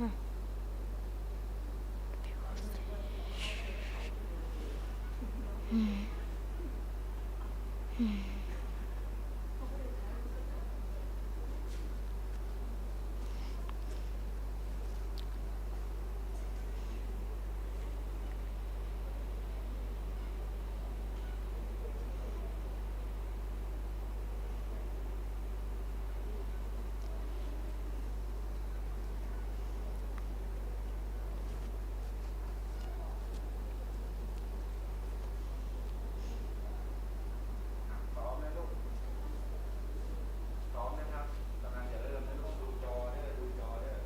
พร้อมนะลูกพร้อมนะครับกำลังจะเริ่มนะลูกดูจอเด้อดูจอเด้อ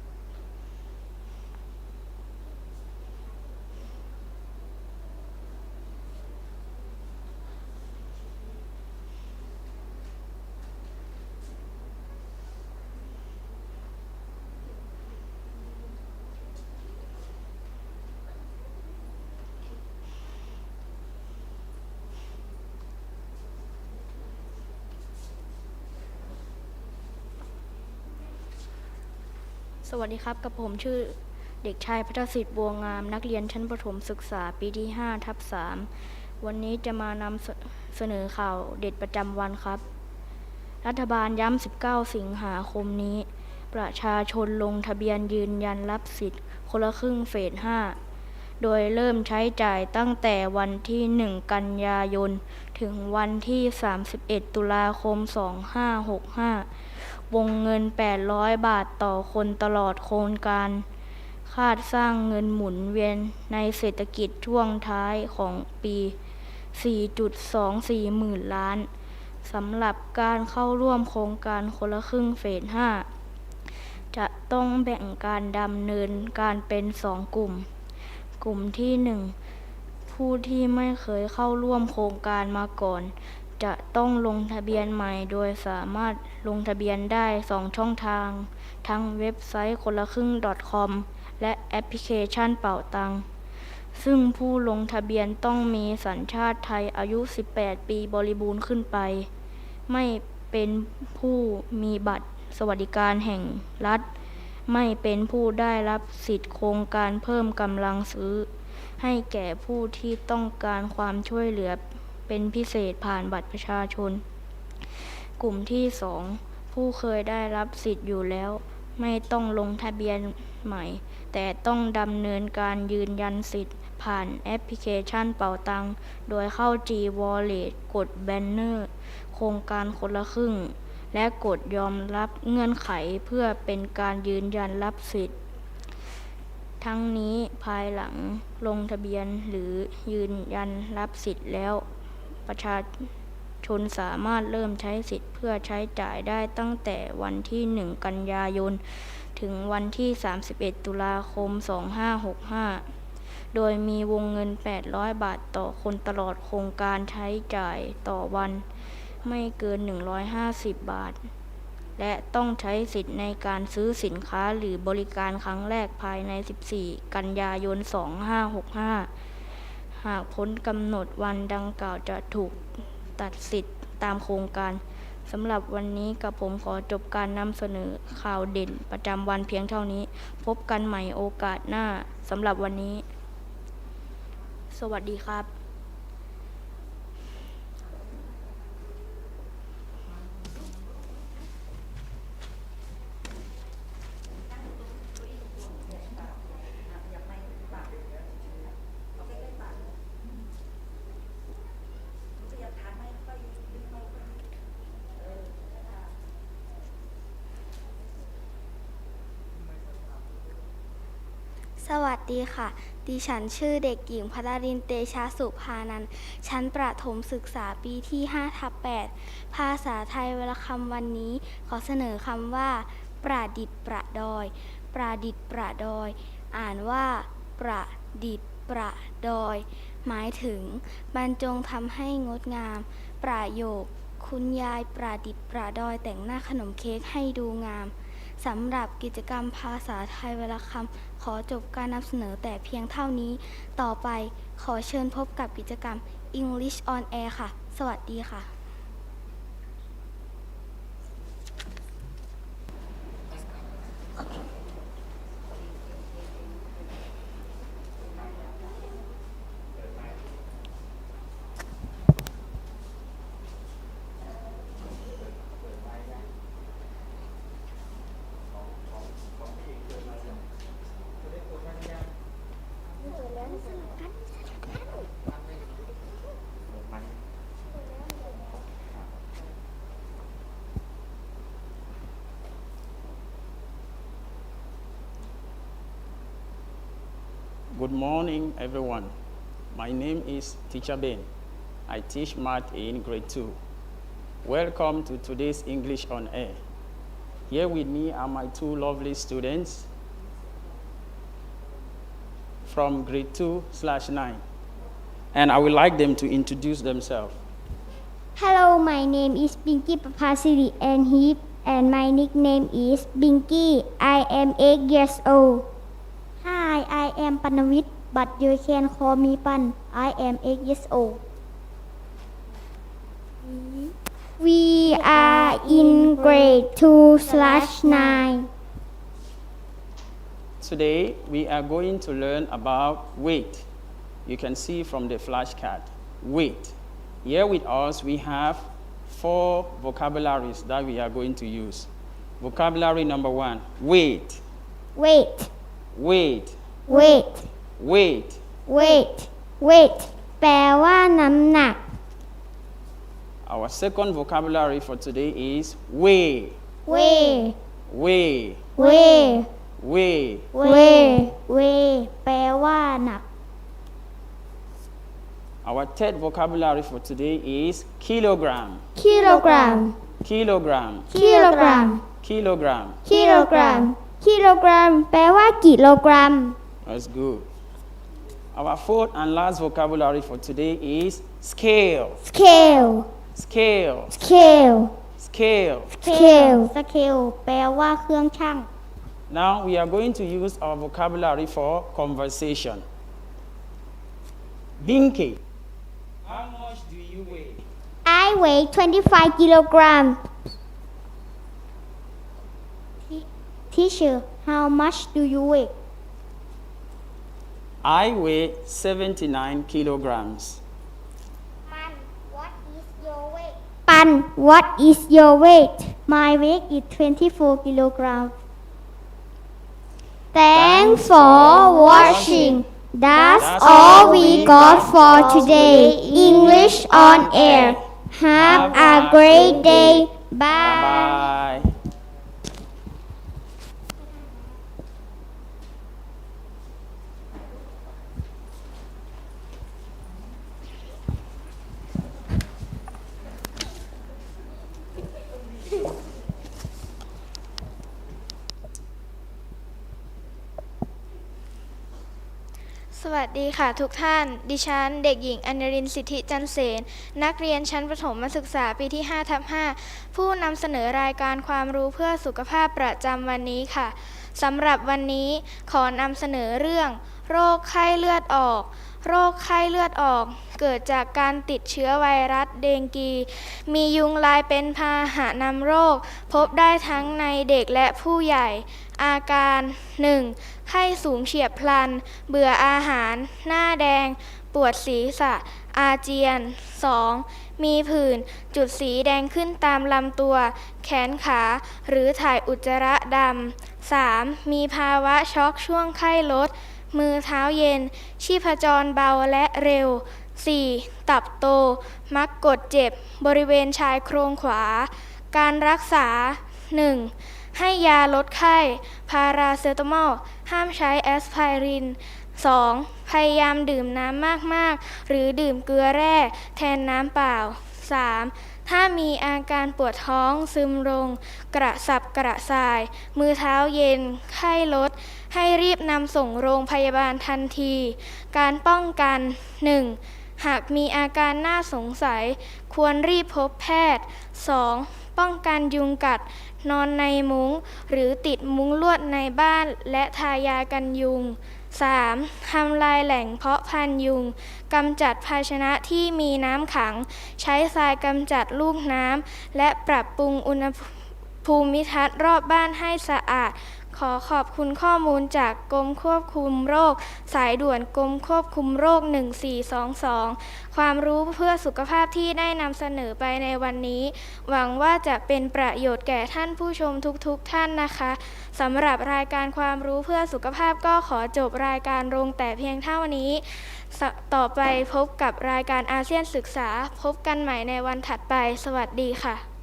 ส วัสดีครับกับผมชื่อเด็กชายพัทรสิทธิ์บัวงาม นักเรียนชั้นประถมศึกษาปีที่ 5 ทับ 3 วันนี้จะมานำเสเสนอข่าวเด็ดประจำวันครับ รัฐบาลย้ำ 19 สิงหาคมนี้ ประชาชนลงทะเบียนยืนยันรับสิทธิ์ คนละครึ่งเฟส 5 โดยเริ่มใช้จ่ายตั้งแต่วันที่ 1 กันยายน ถึงวันที่ 31 ตุลาคม 2565 วงเงิน 800 บาทต่อคนตลอดโครงการ คาดสร้างเงินหมุนเวียนในเศรษฐกิจช่วงท้ายของปี 4.24 หมื่นล้านสำหรับการเข้าร่วมโครงการคนละครึ่งเฟส 5 จะต้องแบ่งการดำเนินการเป็น2กลุ่ม กลุ่มที่ 1 ผู้ที่ไม่เคยเข้าร่วมโครงการมาก่อน จะต้องลงทะเบียนใหม่ โดยสามารถลงทะเบียนได้ 2 ช่องทาง ทั้งเว็บไซต์คนละครึ่ง .com และแอปพลิเคชันเป่าตัง ซึ่งผู้ลงทะเบียนต้องมีสัญชาติไทยอายุ 18 ปีบริบูรณ์ขึ้นไป ไม่เป็นผู้มีบัตรสวัสดิการแห่งรัฐ ไม่เป็นผู้ได้รับสิทธิโครงการเพิ่มกำลังซื้อ ให้แก่ผู้ที่ต้องการความช่วยเหลือ เป็นพิเศษผ่านบัตรประชาชน กลุ่มที่ 2 ผู้เคยได้รับสิทธิ์อยู่แล้ว ไม่ต้องลงทะเบียนใหม่ แต่ต้องดำเนินการยืนยันสิทธิ์ ผ่านแอปพลิเคชันเป่าตัง โดยเข้า G Wallet กดแบนเนอร์โครงการคนละครึ่ง และกดยอมรับเงื่อนไขเพื่อเป็นการยืนยันรับสิทธิ์ทั้งนี้ภายหลังลงทะเบียนหรือยืนยันรับสิทธิ์แล้ว ประชาชนสามารถเริ่มใช้สิทธิ์เพื่อใช้จ่ายได้ตั้งแต่วันที่ 1 กันยายน ถึงวันที่ 31 ตุลาคม 2565 โดยมีวงเงิน 800 บาทต่อคนตลอดโครงการใช้จ่ายต่อวัน ไม่เกิน 150 บาท และต้องใช้สิทธิ์ในการซื้อสินค้าหรือบริการครั้งแรกภายใน 14 กันยายน 2565 หากพ้นกำหนดวันดังกล่าวจะถูกตัดสิทธิ์ตามโครงการสำหรับวันนี้กับผมขอจบการนำเสนอข่าวเด่นประจำวันเพียงเท่านี้ พบกันใหม่โอกาสหน้าสำหรับวันนี้ สวัสดีครับ สวัสดีค่ะ ดิฉันชื่อเด็กหญิงพดารินเตชะสุภานันชั้นประถมศึกษาปีที่5ทับ8ภาษาไทยวรรณคำวันนี้ ขอเสนอคำว่า ประดิษฐ์ประดอย ประดิษฐ์ประดอย อ่านว่า ประดิษฐ์ประดอย หมายถึง บรรจงทำให้งดงาม ประโยค คุณยายประดิษฐ์ประดอยแต่งหน้าขนมเค้กให้ดูงาม สำหรับกิจกรรมภาษาไทยเวลาคำขอจบการนำเสนอแต่เพียงเท่านี้ ต่อไปขอเชิญพบกับกิจกรรม English on Air ค่ะ สวัสดีค่ะ Good morning, everyone. My name is Teacher Ben. I teach math in grade 2. Welcome to today's English on Air. Here with me are my two lovely students from grade 2 slash 9. And I would like them to introduce themselves. Hello, my name is Binky Papasiri and Heap, and my nickname is Binky. I am 8 years old. Hi, I am Panavit, but you can call me Pan. I am 8 years old. We are in grade 2 slash 9. Today, we are going to learn about weight. You can see from the flashcard, weight. Here with us, we have four vocabularies that we are going to use. Vocabulary number one, weight, Weight. weight, wait, weight. wait, wait แปลว่าน้ำหนัก Our second vocabulary for today is weigh, เว weigh, เว weigh. เวเวแปลว่าหนัก Our third vocabulary for today is kilogram, กิโลกรัม kilogram, กิโลกรัม kilogram. กิโลกรัมกิโลกรัมแปลว่ากิโลกรัม That's good. Our fourth and last vocabulary for today is scale, scale scale, scale scale. scale scale แปลว่าเครื่องชั่ง Now we are going to use our vocabulary for conversation. Binky, how much do you weigh? I weigh 25 kilogram Teacher how much do you weigh I weigh 79 kilograms. ปัน what is your weight? Pan, what is your weight? my weight is 24 kilograms. Thanks for watching. That's all we got for today. English on air. Have a great day. Bye สวัสดีค่ะทุกท่าน ดิฉัน เด็กหญิงอนรินสิทธิจันเสน นักเรียนชั้นประถมศึกษาปีที่5ทับ5ผู้นำเสนอรายการความรู้เพื่อสุขภาพประจำวันนี้ค่ะสำหรับวันนี้ขอนำเสนอเรื่อง โรคไข้เลือดออก โรคไข้เลือดออก เกิดจากการติดเชื้อไวรัสเดงกี มียุงลายเป็นพาหะนำโรค พบได้ทั้งในเด็กและผู้ใหญ่ อาการ 1. ไข้สูงเฉียบพลัน เบื่ออาหาร หน้าแดง ปวดศีรษะ อาเจียน 2. มีผื่น จุดสีแดงขึ้นตามลำตัว แขนขา หรือถ่ายอุจจาระดำ 3. มีภาวะช็อกช่วงไข้ลด มือเท้าเย็น ชีพจรเบาและเร็ว 4. ตับโต มักกดเจ็บบริเวณชายโครงขวา การรักษา 1. ให้ยาลดไข้ พาราเซตามอล ห้ามใช้แอสไพริน 2. พยายามดื่มน้ำมากๆ หรือดื่มเกลือแร่แทนน้ำเปล่า 3. ถ้ามีอาการปวดท้องซึมลง กระสับกระส่าย มือเท้าเย็น ไข้ลด ให้รีบนำส่งโรงพยาบาลทันที การป้องกัน 1. หากมีอาการน่าสงสัย ควรรีบพบแพทย์ 2. ป้องกันยุงกัด นอนในมุง้ง หรือติดมุ้งลวดในบ้าน และทายากันยุง 3. ทำลายแหล่งเพาะพันยุงกำจัดภาชนะที่มีน้ำขัง ใช้ทรายกำจัดลูกน้ำและปรับปรุงอุณหภูมิทัศน์รอบบ้านให้สะอาด ขอขอบคุณข้อมูลจากกรมควบคุมโรค สายด่วนกรมควบคุมโรค 1422 ความรู้เพื่อสุขภาพที่ได้นำเสนอไปในวันนี้ หวังว่าจะเป็นประโยชน์แก่ท่านผู้ชมทุกๆทท่านนะคะสำหรับรายการความรู้เพื่อสุขภาพก็ขอจบรายการลงแต่เพียงเท่านี้ ต่อไปพบกับรายการอาเซียนศึกษา พบกันใหม่ในวันถัดไป สวัสดีค่ะ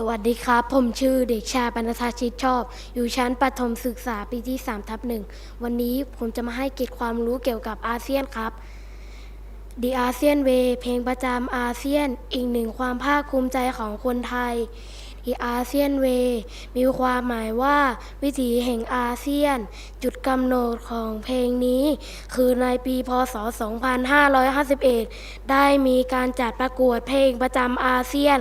สวัสดีครับ ผมชื่อเด็กชายปนัาชิตชอบ อยู่ชั้นประถมศึกษาปีที่3ทับหนึ่งวันนี้ผมจะมาให้เกร็ดความรู้เกี่ยวกับอาเซียนครับ The ASEAN Way เพลงประจำอาเซียน อีกหนึ่งความภาคภูมิใจของคนไทย The ASEAN Way มีความหมายว่า วิถีแห่งอาเซียน จุดกำเนิดของเพลงนี้ คือในปีพศ 2551 ได้มีการจัดประกวดเพลงประจำอาเซียน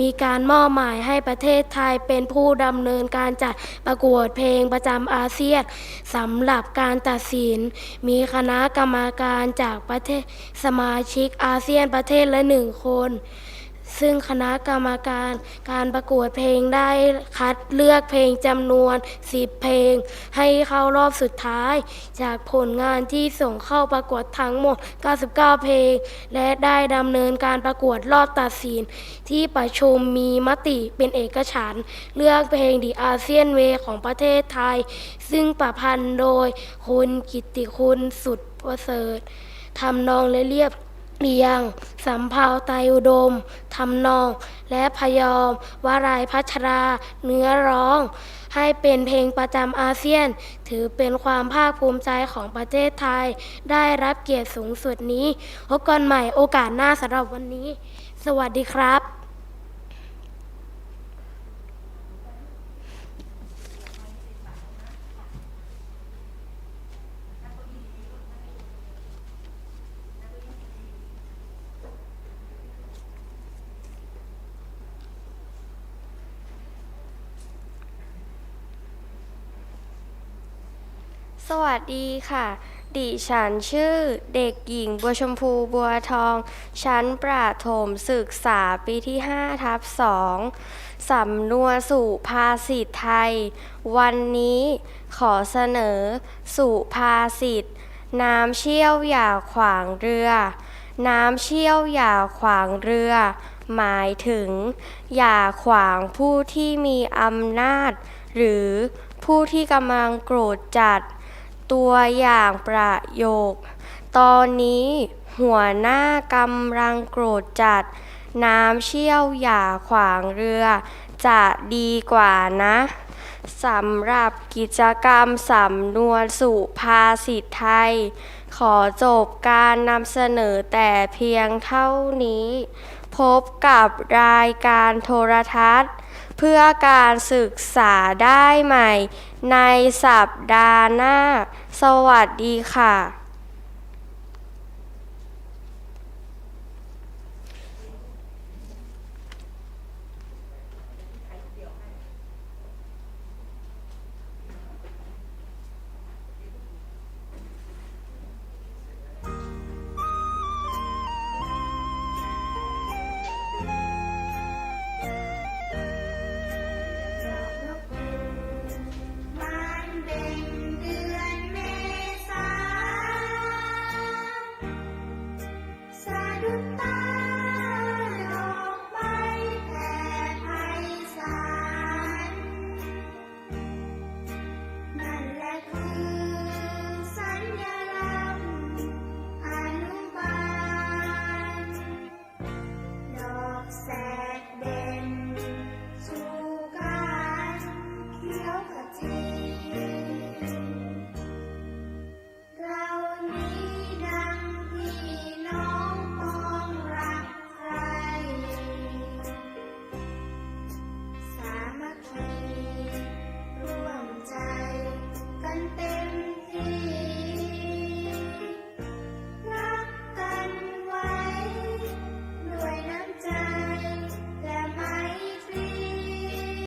มีการมอบหมายให้ประเทศไทยเป็นผู้ดำเนินการจัดประกวดเพลงประจำอาเซียนสำหรับการตัดสิน มีคณะกรรมการจากประเทศสมาชิกอาเซียนประเทศละหนึ่งคน ซึ่งคณะกรรมการการประกวดเพลงได้คัดเลือกเพลงจำนวน 10 เพลง ให้เข้ารอบสุดท้าย จากผลงานที่ส่งเข้าประกวดทั้งหมด 99 เพลง และได้ดำเนินการประกวดรอบตัดสิน ที่ประชุมมีมติเป็นเอกฉันท์เลือกเพลงดีอาเซียนเวของประเทศไทย ซึ่งประพันธ์โดยคุณกิตติคุณสุดประเสริฐทำนองและเรียบ เรียง สำเภาไตอุดม ทำนอง และพยอม วารายพัชรา เนื้อร้อง ให้เป็นเพลงประจำอาเซียน ถือเป็นความภาคภูมิใจของประเทศไทย ได้รับเกียรติสูงสุดนี้ พบกันใหม่โอกาสหน้าสำหรับวันนี้ สวัสดีครับ สวัสดีค่ะ ดิฉันชื่อเด็กหญิงบัวชมพูบัวทอง ชั้นประถมศึกษาปีที่5ทับ2สำนวนสุภาษิตไทย วันนี้ขอเสนอสุภาษิต น้ำเชี่ยวอย่าขวางเรือ น้ำเชี่ยวอย่าขวางเรือ หมายถึง อย่าขวางผู้ที่มีอำนาจ หรือผู้ที่กำลังโกรธจัด ตัวอย่างประโยค ตอนนี้หัวหน้ากำลังโกรธจัด น้ำเชี่ยวอย่าขวางเรือ จะดีกว่านะสำหรับกิจกรรมสำนวนสุภาษิตไทย ขอจบการนำเสนอแต่เพียงเท่านี้ พบกับรายการโทรทัศน์ เพื่อการศึกษาได้ใหม่ในสัปดาห์หน้า สวัสดีค่ะ